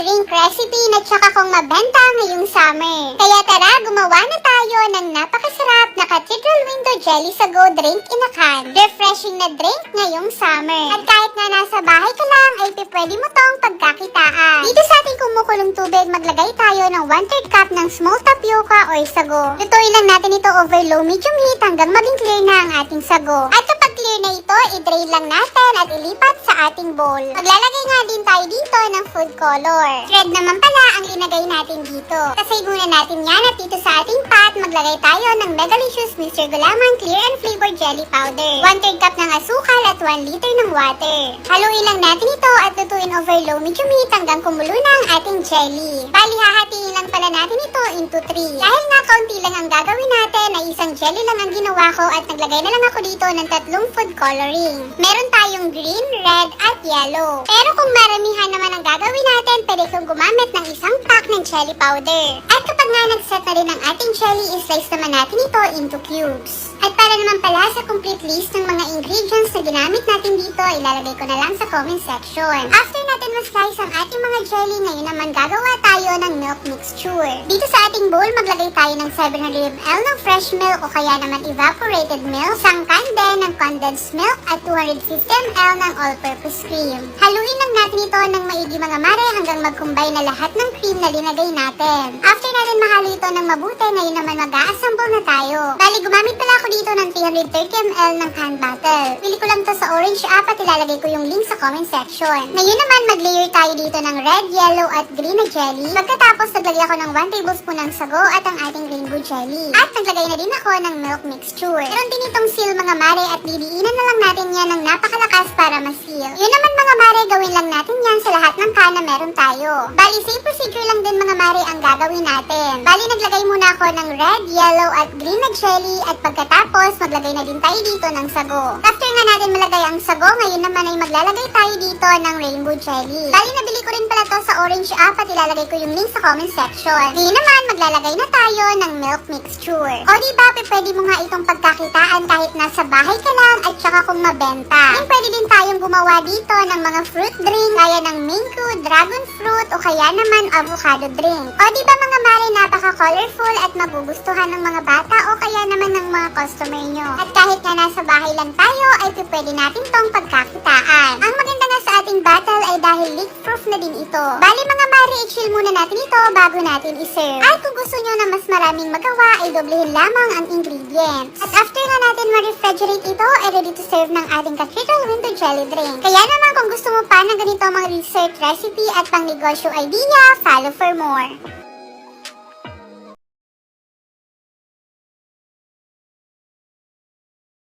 drink recipe na tsaka kong mabenta ngayong summer. Kaya tara, gumawa na tayo ng napakasarap na Cathedral Window Jelly Sago Drink in a Can. Refreshing na drink ngayong summer. At kahit na nasa bahay ka lang, ay pwede mo tong pagkakitaan. Dito sa ating kumukulong tubig, maglagay tayo ng 1 3 cup ng small tapioca or sago. Lutuin lang natin ito over low medium heat hanggang maging clear na ang ating sago. At kapag na ito, i-drain lang natin at ilipat sa ating bowl. Maglalagay nga din tayo dito ng food color. Red naman pala ang linagay natin dito. Kasi muna natin yan at dito sa ating pot, maglagay tayo ng Megalicious Mr. Gulaman Clear and Flavor Jelly Powder. 1 3 cup ng asukal at 1 liter ng water. Haluin lang natin ito at lutuin over low medium heat hanggang kumulo na ang ating jelly. Bali, hahatiin lang pala natin ito into 3. Dahil nga kaunti lang ang gagawin natin, ay isang jelly lang ang ginawa ko at naglagay na lang ako dito ng tatlong food coloring. Meron tayong green, red, at yellow. Pero kung maramihan naman ang gagawin natin, pwede kong gumamit ng isang ng jelly powder. At kapag nga nag-set na rin ang ating jelly, islice naman natin ito into cubes. At para naman pala sa complete list ng mga ingredients na ginamit natin dito, ilalagay ko na lang sa comment section. After natin ma-slice ang ating mga jelly, ngayon naman gagawa tayo ng milk mixture. Dito sa ating bowl, maglagay tayo ng 700 ml ng fresh milk o kaya naman evaporated milk, isang can din ng condensed milk at 250 ml ng all-purpose cream. Haluin ito ng maigi mga mare hanggang mag-combine na lahat ng cream na linagay natin. After natin mahalo ito ng mabuti, ngayon naman mag-a-assemble na tayo. Bali, gumamit pala ako dito ng 330 ml ng can bottle. Pili ko lang to sa orange app at ilalagay ko yung link sa comment section. Ngayon naman, mag-layer tayo dito ng red, yellow at green na jelly. Pagkatapos, naglagay ako ng 1 tablespoon ng sago at ang ating rainbow jelly. At naglagay na din ako ng milk mixture. Meron din itong seal mga mare at didiinan na lang natin yan ng napakalakas para ma-seal. Yun naman mga mare, gawin can na meron tayo. Bali, same procedure lang din mga mare ang gagawin natin. Bali, naglagay muna ako ng red, yellow at green na jelly at pagkatapos, maglagay na din tayo dito ng sago. After nga natin malagay ang sago, ngayon naman ay maglalagay tayo dito ng rainbow jelly. Bali, nabili ko rin pala to sa orange app at ilalagay ko yung link sa comment section. Ngayon naman, maglalagay na tayo ng milk mixture. O di ba, pe, pwede mo nga itong pagkakitaan kahit nasa bahay ka lang at saka kung mabenta. Then pwede din tayong gumawa dito ng mga fruit drink gaya ng mango, dragon fruit o kaya naman avocado drink. O di ba mga mare, napaka-colorful at magugustuhan ng mga bata o kaya naman ng mga customer nyo. At kahit nga nasa bahay lang tayo, ay pwede natin tong pagkakitaan. Ang nga sa ating bottle ay dahil leak-proof na din ito. Bali mga mare, i-chill muna natin ito bago natin iserve. At kung gusto nyo na mas maraming magawa, ay doblehin lamang ang ingredients. At after nga natin ma-refrigerate ito, ay ready to serve ng ating Cathedral Winter Jelly Drink. Kaya naman kung gusto mo pa ng ganito mga research recipe at pang negosyo idea, follow for more.